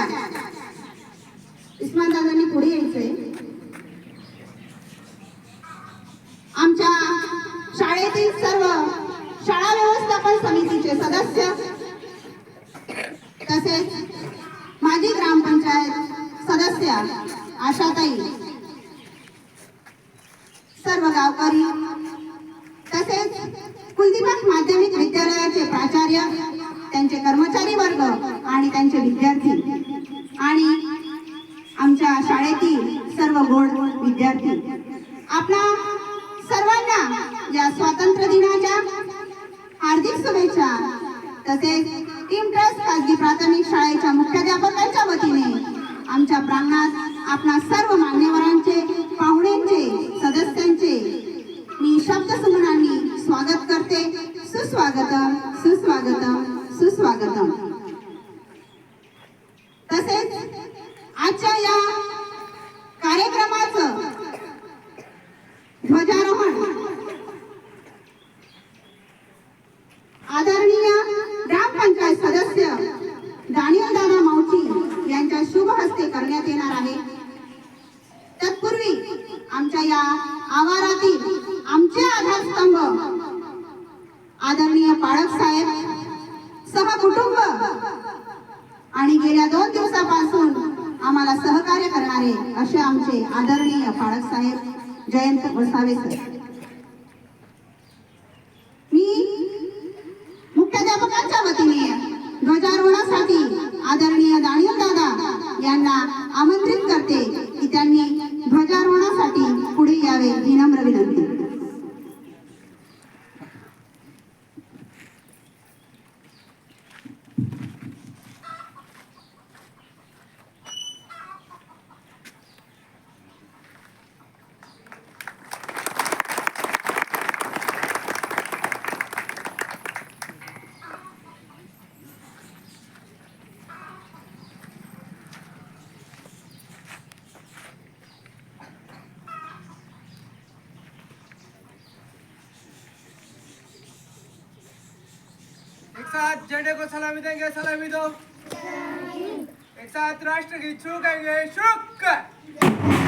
चार इस्मान दादांनी पुढे यायचंय. आमच्या शाळेतील सर्व शाळा व्यवस्थापन समितीचे सदस्य तसेच माजी ग्रामपंचायत सदस्य आशाताई सर्व गावकरी तसेच कुलदीपक माध्यमिक विद्यालयाचे प्राचार्य त्यांचे कर्मचारी वर्ग आणि त्यांचे विद्यार्थी आणि आमच्या शाळेतील सर्व गोड विद्यार्थी आपणा सर्वांना या स्वातंत्र्य दिनाच्या हार्दिक शुभेच्छा. तसेच टीम ट्रस्ट खासगी प्राथमिक शाळेच्या मुख्याध्यापकांच्या वतीने आमच्या प्रांगणात आपणा सर्व मान्यवरांचे पाहुण्यांचे सदस्यांचे मी शब्दसमूहांनी स्वागत करते. सुस्वागतम सुस्वागतम सुस्वागतम. तसेच आजच्या या कार्यक्रमाचं ध्वजारोहण आदरणीय ग्रामपंचायत सदस्य दानियल दादा यांच्या शुभ हस्ते करण्यात येणार आहे. तत्पूर्वी आमच्या या आवारातील आमचे आधारस्तंभ आदरणीय पाळक साहेब सह कुटुंब आणि गेल्या दोन दिवसापासून आम्हाला सहकार्य करणारे असे आमचे आदरणीय पाळक साहेब जयंत गोसावे सर. मी मुख्याध्यापकांच्या वतीने ध्वजारोहणासाठी आदरणीय दानियल त्यांना यांना आमंत्रित करते की त्यांनी ध्वजारोहणासाठी पुढे यावे विनम्र विनंती एक साथ झंडे को सलामी देंगे सलामी दो। एक साथ राष्ट्र गीत शुरू करेंगे शुरू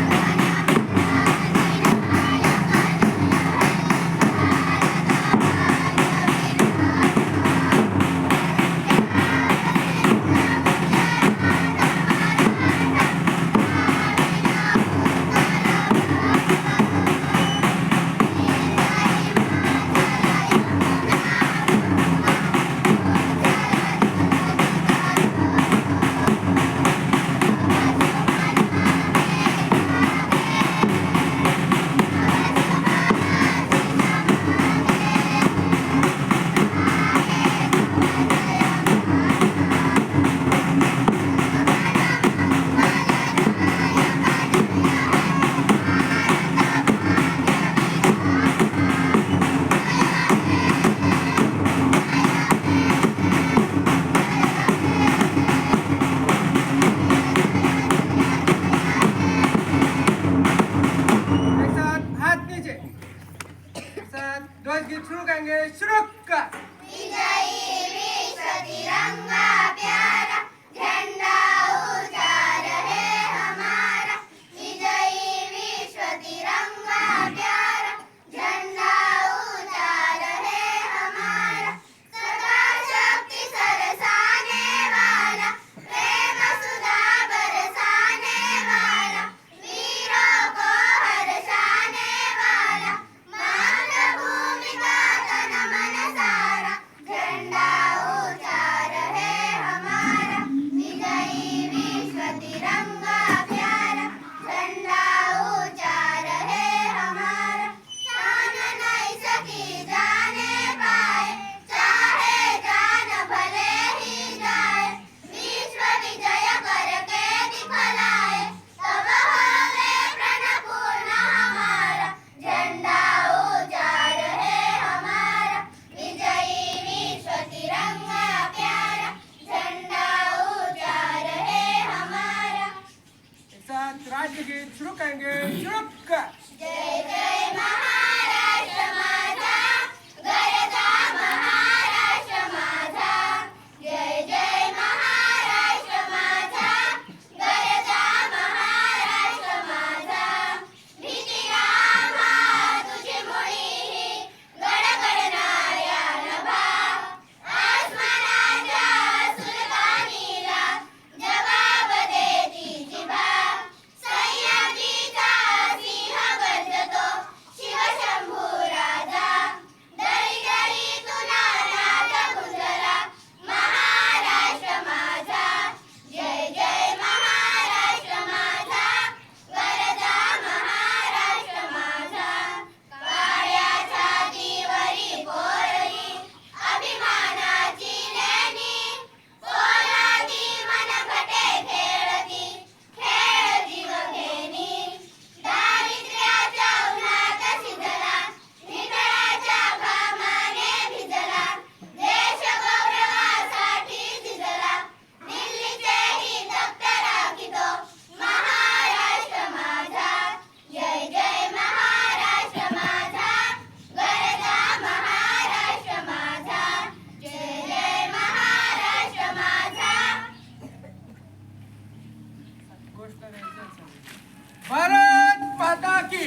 भारत राज्य की शुरू करेंगे शुरू कर जय जय महाराज भारत माता की।